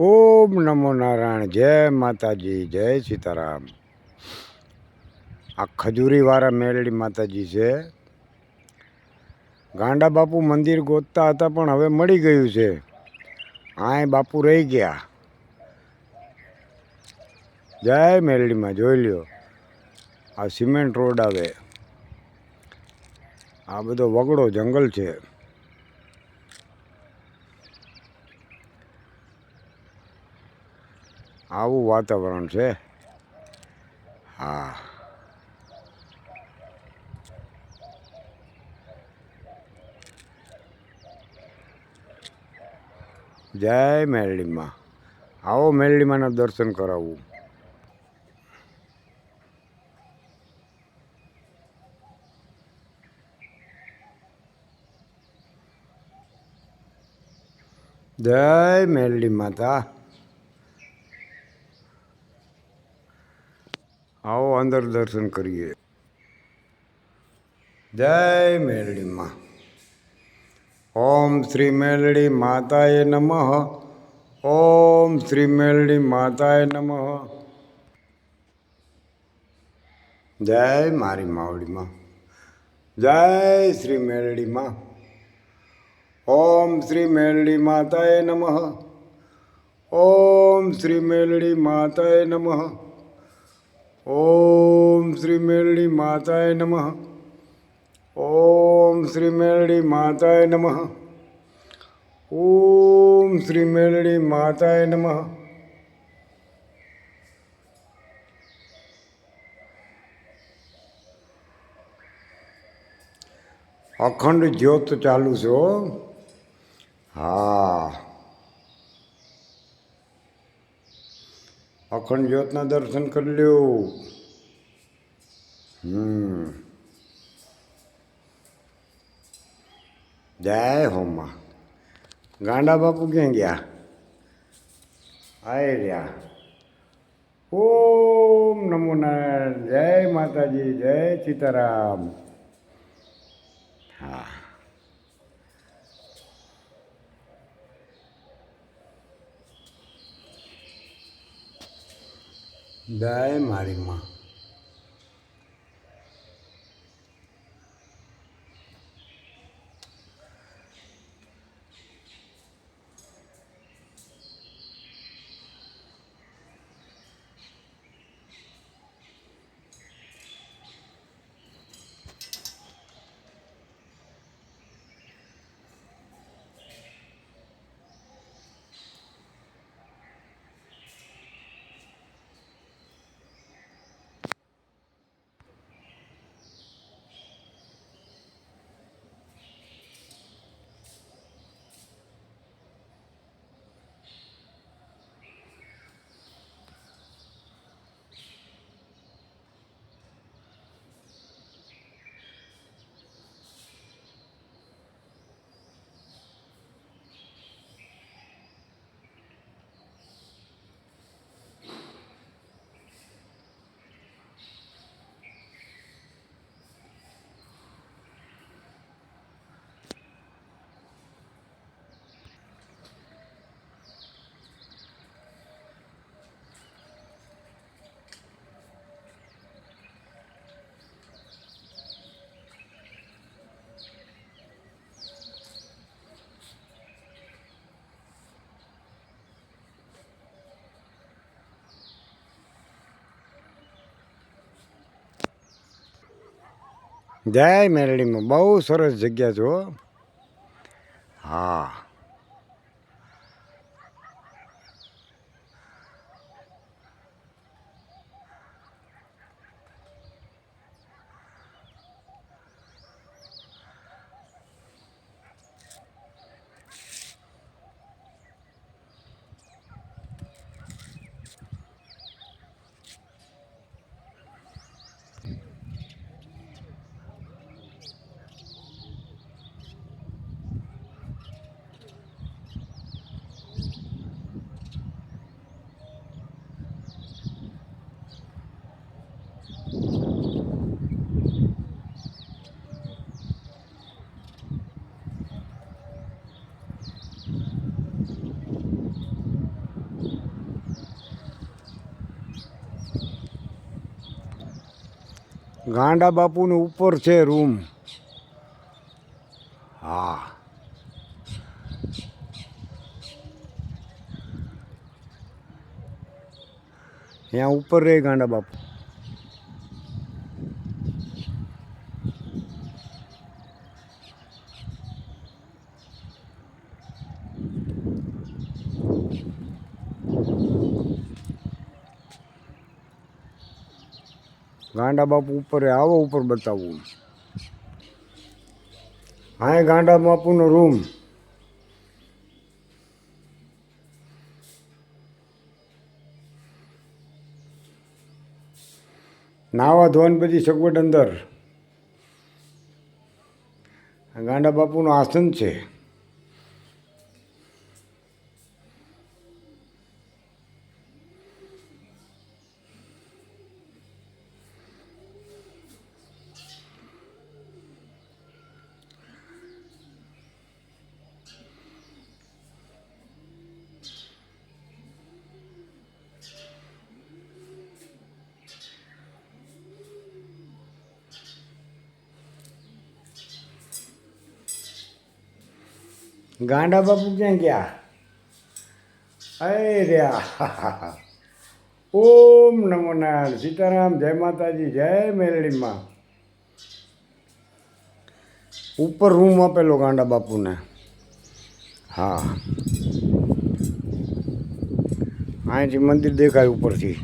ઓમ નમો નારાયણ, જય માતાજી, જય સીતારામ. આ ખજૂરીવાળા મેરડી માતાજી છે. ગાંડા બાપુ મંદિર ગોતતા હતા પણ હવે મળી ગયું છે. આય બાપુ રહી ગયા. જય મેરડીમાં, જોઈ લ્યો. આ સિમેન્ટ રોડ આવે. આ બધો વગડો જંગલ છે. આવું વાતાવરણ છે. હા. જય મેરડીમાં. આવો મેરડીમાંના દર્શન કરાવવું જય મેરડી માતા. આવો અંદર દર્શન કરીએ. જય મેરડીમાં ઓમ શ્રી મેલડી માતાએ નમઃ. ઓમ શ્રી મેલડી માતાએ નમઃ. જય મારી માવડીમાં જય શ્રી મેલડીમાં ઓમ શ્રી મેલડી માતાએ નમઃ. ઓમ શ્રી મેલડી માતાએ નમઃ. ઓમ શ્રી મેરડી માતાએ નમઃ. ઓમ શ્રી મેરડી માતાએ નમઃ. ઓમ શ્રી મેરડી માતાએ નમઃ. અખંડ જ્યોત ચાલુ છે હો. અખંડ જ્યોતના દર્શન કરી લ્યો. હમ. જય હોમા ગાંડા બાપુ ક્યાં ગયા? આય રહ્યા. ઓમ નમો નારાયણ. જય માતાજી, જય સીતારામ. હા. જય મારી માં. જય મેરડીમાં. બહુ સરસ જગ્યા છે હો. ગાંડા બાપુની ઉપર છે રૂમ. હા. ત્યાં ઉપર રહે ગાંડા બાપુ. ગાંડા બાપુ ઉપર આવો, ઉપર બતાવવું હા ગાંડા બાપુનો રૂમ. નાવા ધોવાની બધી સગવડ અંદર. ગાંડા બાપુનું આસન છે. ગાંડા બાપુ ક્યાં ગયા અરે રહ્યા ઓમ નમો નારાયણ સીતારામ જય માતાજી જય મેલડીમાં ઉપર રૂમ આપેલો ગાંડા બાપુને હા અહીંથી મંદિર દેખાય ઉપરથી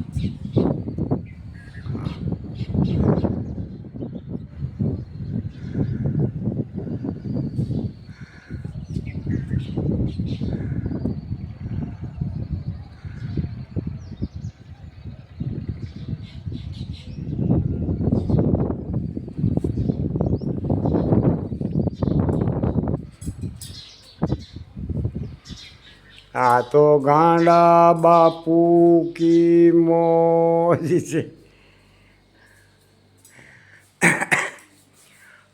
આ તો ગાંડા બાપુ કી મોજ છે.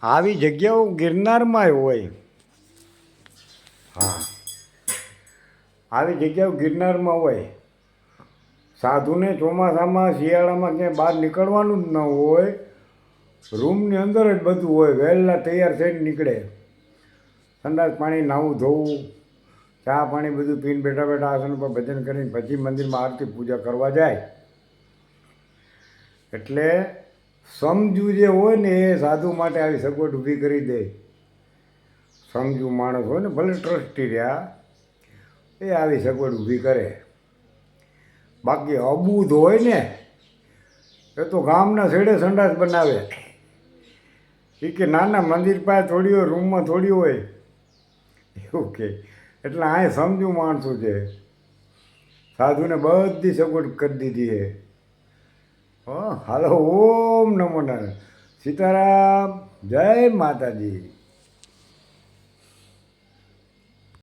આવી જગ્યાઓ ગિરનારમાં હોય. હા. આવી જગ્યાઓ ગિરનારમાં હોય. સાધુને ચોમાસામાં શિયાળામાં ક્યાંય બહાર નીકળવાનું જ ન હોય. રૂમની અંદર જ બધું હોય. વહેલા તૈયાર થઈને નીકળે. સંડાસ પાણી નાવું ધોવું, ચા પાણી બધું પીને બેઠા બેઠા આસન પર ભજન કરીને પછી મંદિરમાં આરતી પૂજા કરવા જાય. એટલે સમજુ જે હોય ને એ સાધુ માટે આવી સગવડ ઊભી કરી દે. સમજુ માણસ હોય ને ભલે ટ્રસ્ટી રહ્યા. એ આવી સગવડ ઊભી કરે. બાકી અબૂધ હોય ને, એ તો ગામના છેડે સંડાસ બનાવે. એ કે નાના મંદિર પાસે થોડી હોય રૂમમાં થોડી હોય. એવું કે, એટલે આ સમજુ માણસું છે. સાધુને બધી સગવડ કરી દીધી છે. હો, હાલો, ઓમ નમો નારાયણ. સીતારામ, જય માતાજી.